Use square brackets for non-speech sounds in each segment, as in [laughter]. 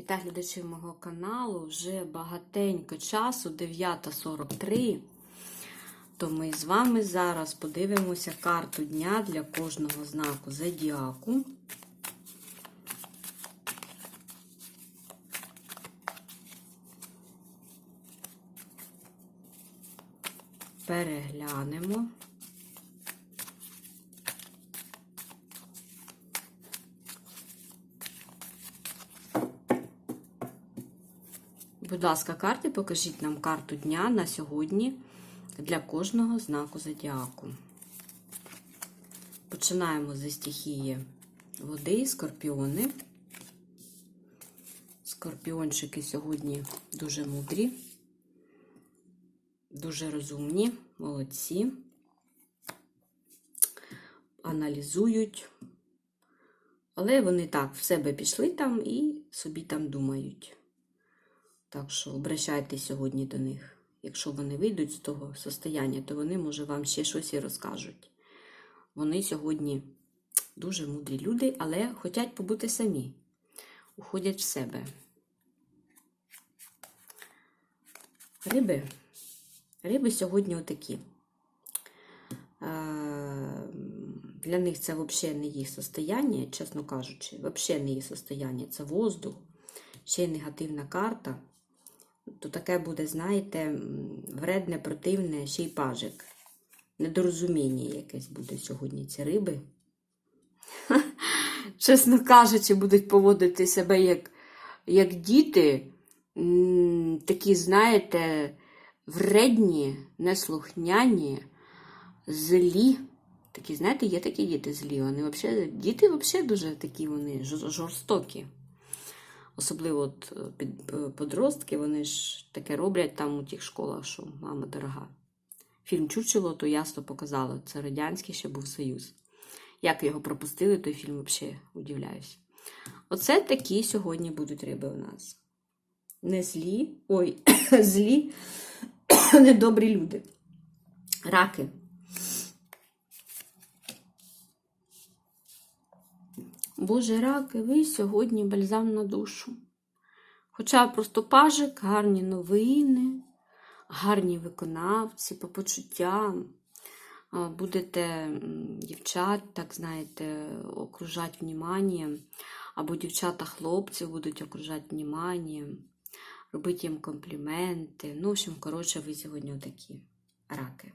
Вітаю глядачів мого каналу. Вже багатенько часу, 9.43. То ми з вами зараз подивимося карту дня для кожного знаку зодіаку. Переглянемо. Будь ласка, карти, покажіть нам карту дня на сьогодні для кожного знаку зодіаку. Починаємо зі стихії води, скорпіони. Скорпіончики сьогодні дуже мудрі, дуже розумні, молодці, аналізують, але вони так в себе пішли там і собі там думають. Так що обращайтесь сьогодні до них. Якщо вони вийдуть з того состояння, то вони, може, вам ще щось і розкажуть. Вони сьогодні дуже мудрі люди, але хочуть побути самі, уходять в себе. Риби. Риби сьогодні отакі. Для них це взагалі не їх состояння, чесно кажучи, взагалі не їх состояння. Це воздух, ще й негативна карта то таке буде, знаєте, вредне, противне, ще й пажик. Недорозуміння якесь буде сьогодні ці риби. [laughs] Чесно кажучи, будуть поводити себе як, як діти, такі, знаєте, вредні, неслухняні, злі. Такі, знаєте, є такі діти злі. Вони вообще, Діти взагалі дуже такі вони жорстокі. Особливо от подростки, вони ж таке роблять там у тих школах, що мама дорога. Фільм Чучело то ясно показало. Це Радянський ще був Союз. Як його пропустили, той фільм взагалі удивляюсь. Оце такі сьогодні будуть риби у нас. Не злі, ой, [coughs] злі, [coughs] недобрі люди. Раки. Боже раки, ви сьогодні бальзам на душу. Хоча просто пажик, гарні новини, гарні виконавці по почуттям. Будете дівчат, так знаєте, окружати вниманням, або дівчата хлопців будуть окружати вниманням, робити їм компліменти. Ну, в общем, коротше, ви сьогодні такі раки.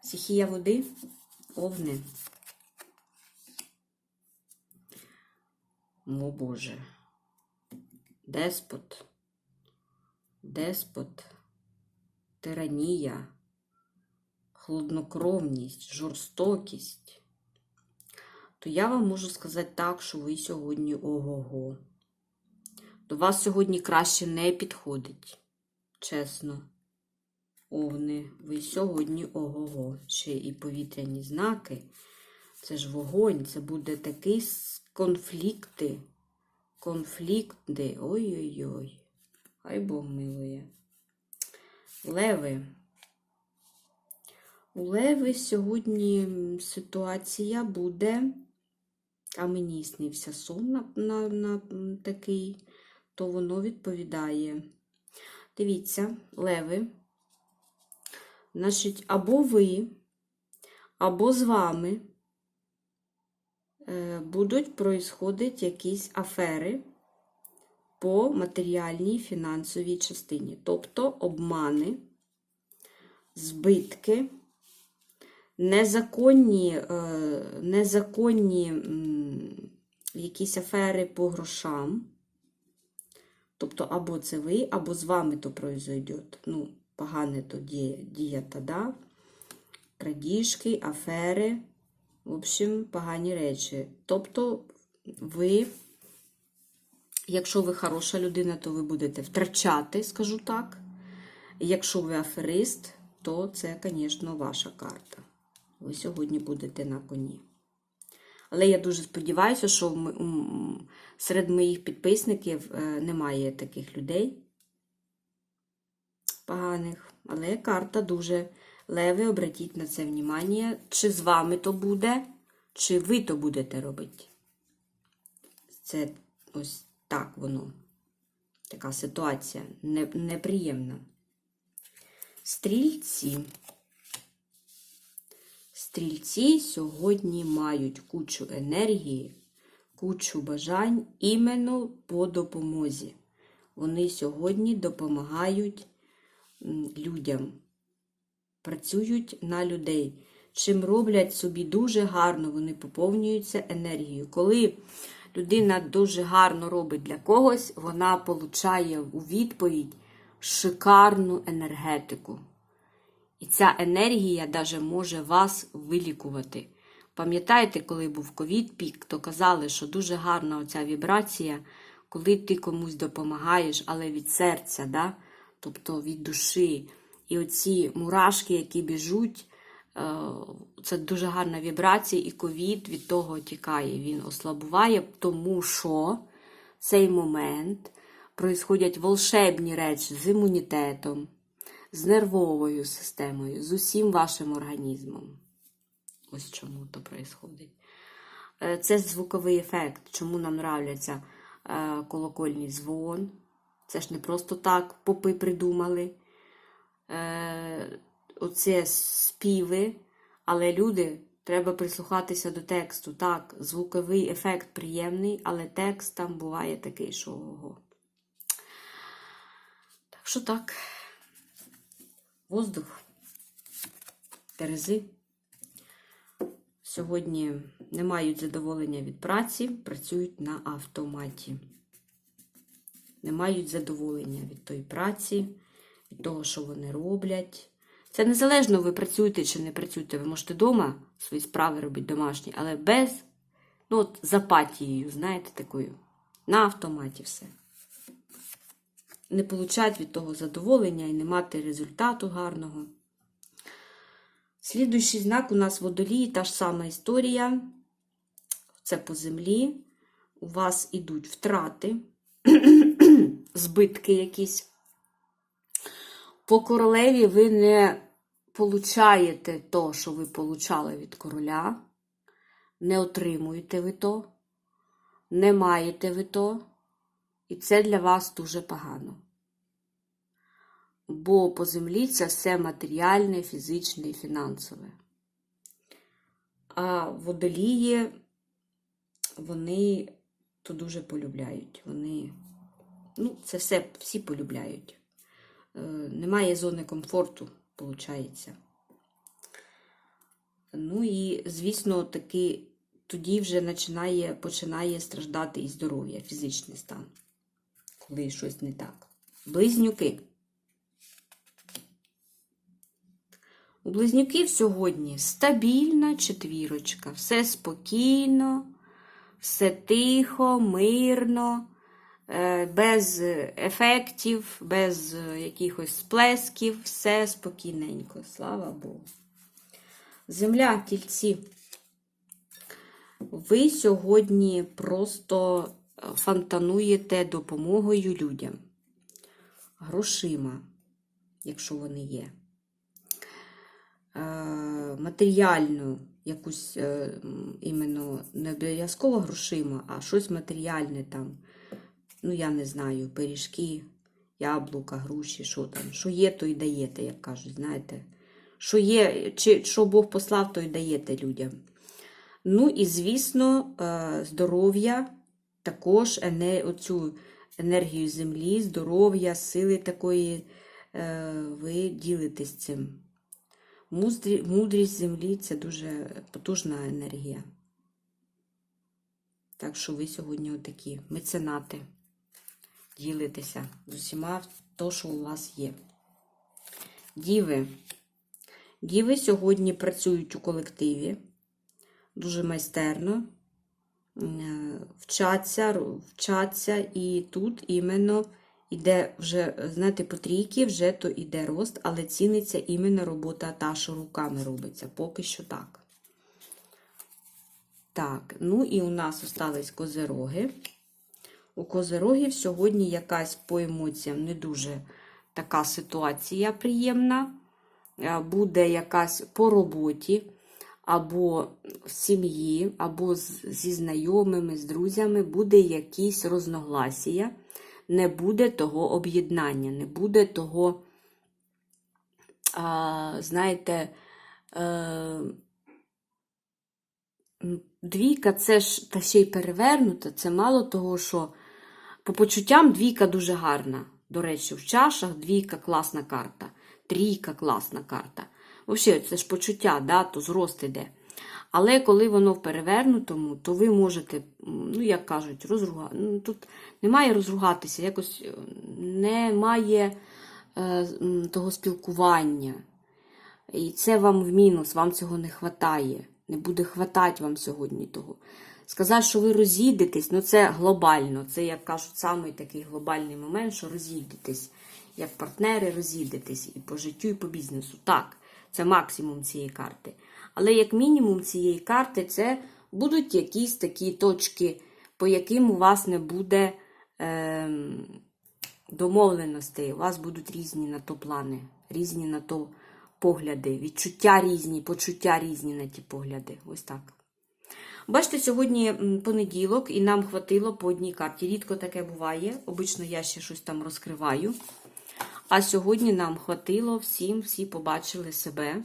Стихія води, овни. О Боже. Деспот, деспот, тиранія, хладнокровність, жорстокість, то я вам можу сказати так, що ви сьогодні ого-го. До вас сьогодні краще не підходить. Чесно. Овни, ви сьогодні ого-го. Ще і повітряні знаки. Це ж вогонь, це буде такий конфлікти. Конфлікти. Ой-ой-ой. Хай Бог милує. Леви. У Леви сьогодні ситуація буде, а мені снився сон на, на, на такий, то воно відповідає. Дивіться, леви. Значить, або ви, або з вами будуть происходити якісь афери по матеріальній фінансовій частині. Тобто обмани, збитки, незаконні, незаконні якісь афери по грошам. Тобто, або це ви, або з вами то произойде. Ну, погане то дія, да? крадіжки, афери. В общем, погані речі. Тобто, ви, якщо ви хороша людина, то ви будете втрачати, скажу так. Якщо ви аферист, то це, звісно, ваша карта. Ви сьогодні будете на коні. Але я дуже сподіваюся, що серед моїх підписників немає таких людей поганих. Але карта дуже. Леви, обратіть на це внимання, чи з вами то буде, чи ви то будете робити. Це ось так воно. Така ситуація неприємна. Стрільці. Стрільці сьогодні мають кучу енергії, кучу бажань іменно по допомозі. Вони сьогодні допомагають людям, працюють на людей. Чим роблять собі дуже гарно, вони поповнюються енергією. Коли людина дуже гарно робить для когось, вона получає у відповідь шикарну енергетику. І ця енергія даже може вас вилікувати. Пам'ятаєте, коли був ковід пік, то казали, що дуже гарна оця вібрація, коли ти комусь допомагаєш, але від серця, да? тобто від душі. І оці мурашки, які біжуть, е, це дуже гарна вібрація, і ковід від того тікає. Він ослабуває, тому що в цей момент происходять волшебні речі з імунітетом, з нервовою системою, з усім вашим організмом. Ось чому то происходить. Е, Це звуковий ефект, чому нам нравляться е, колокольний дзвон. Це ж не просто так попи придумали. Е, Оце співи, але люди, треба прислухатися до тексту. Так, звуковий ефект приємний, але текст там буває такий, що ого. Так що так. Воздух. Терези. Сьогодні не мають задоволення від праці, працюють на автоматі. Не мають задоволення від тої праці, від того, що вони роблять. Це незалежно, ви працюєте чи не працюєте. Ви можете вдома свої справи робити домашні, але без, ну от з апатією, знаєте, такою. На автоматі все. Не получать від того задоволення і не мати результату гарного. Слідуючий знак у нас водолій, та ж сама історія. Це по землі. У вас ідуть втрати, [clears throat] збитки якісь. По королеві ви не получаєте то, що ви получали від короля. Не отримуєте ви то, не маєте ви то. І це для вас дуже погано. Бо по землі це все матеріальне, фізичне і фінансове. А водолії, вони то дуже полюбляють. Вони, ну, це все всі полюбляють. Е, немає зони комфорту, виходить. Ну і, звісно, таки тоді вже починає, починає страждати і здоров'я, фізичний стан, коли щось не так. Близнюки. У близнюків сьогодні стабільна четвірочка, все спокійно, все тихо, мирно, без ефектів, без якихось сплесків, все спокійненько, слава Богу. Земля, тільці. Ви сьогодні просто фонтануєте допомогою людям, грошима, якщо вони є е, матеріальну якусь е, іменно не обов'язково грошима, а щось матеріальне там. Ну, я не знаю, пиріжки, яблука, груші, що там. Що є, то й даєте, як кажуть, знаєте. Що є, чи що Бог послав, то й даєте людям. Ну і, звісно, е, здоров'я, також оцю енергію землі, здоров'я, сили такої, е, ви ділитесь цим. Мудрість землі це дуже потужна енергія. Так що ви сьогодні отакі меценати. Ділитеся з усіма то, що у вас є. Діви. Діви сьогодні працюють у колективі дуже майстерно, е, вчаться, вчаться, і тут іменно іде вже, знаєте, по трійки вже то іде рост, але ціниться іменно робота та, що руками робиться. Поки що так. Так, ну і у нас остались козероги. У козерогів сьогодні якась по емоціям не дуже така ситуація приємна. Е, Буде якась по роботі, або в сім'ї, або зі знайомими, з друзями буде якісь розногласія, не буде того об'єднання, не буде того, знаєте, е, двійка це ж та ще й перевернута, це мало того, що по почуттям двійка дуже гарна. До речі, в чашах двійка класна карта, трійка класна карта. Взагалі, це ж почуття, да, то зрост іде. Але коли воно в перевернутому, то ви можете, ну як кажуть, розруга... ну, тут немає розругатися, якось е, немає е, того спілкування. І це вам в мінус, вам цього не хватає. Не буде хватати вам сьогодні того. Сказати, що ви розійдетесь, ну це глобально. Це, як кажуть, самий такий глобальний момент, що розійдетесь. Як партнери розійдетесь і по життю, і по бізнесу. Так, це максимум цієї карти. Але як мінімум цієї карти це будуть якісь такі точки, по яким у вас не буде ем, домовленостей. У вас будуть різні на то плани, різні на то погляди, відчуття різні, почуття різні на ті погляди. Ось так. Бачите, сьогодні понеділок, і нам хватило по одній карті. Рідко таке буває. Обично я ще щось там розкриваю. А сьогодні нам хватило всім, всі побачили себе.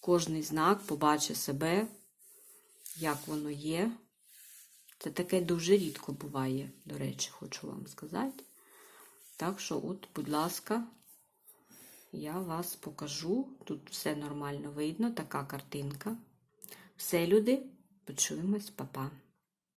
Кожний знак побачить себе, як воно є. Це таке дуже рідко буває, до речі, хочу вам сказати. Так що, от, будь ласка, я вас покажу. Тут все нормально видно, така картинка. Все, люди, почуємось, па-па.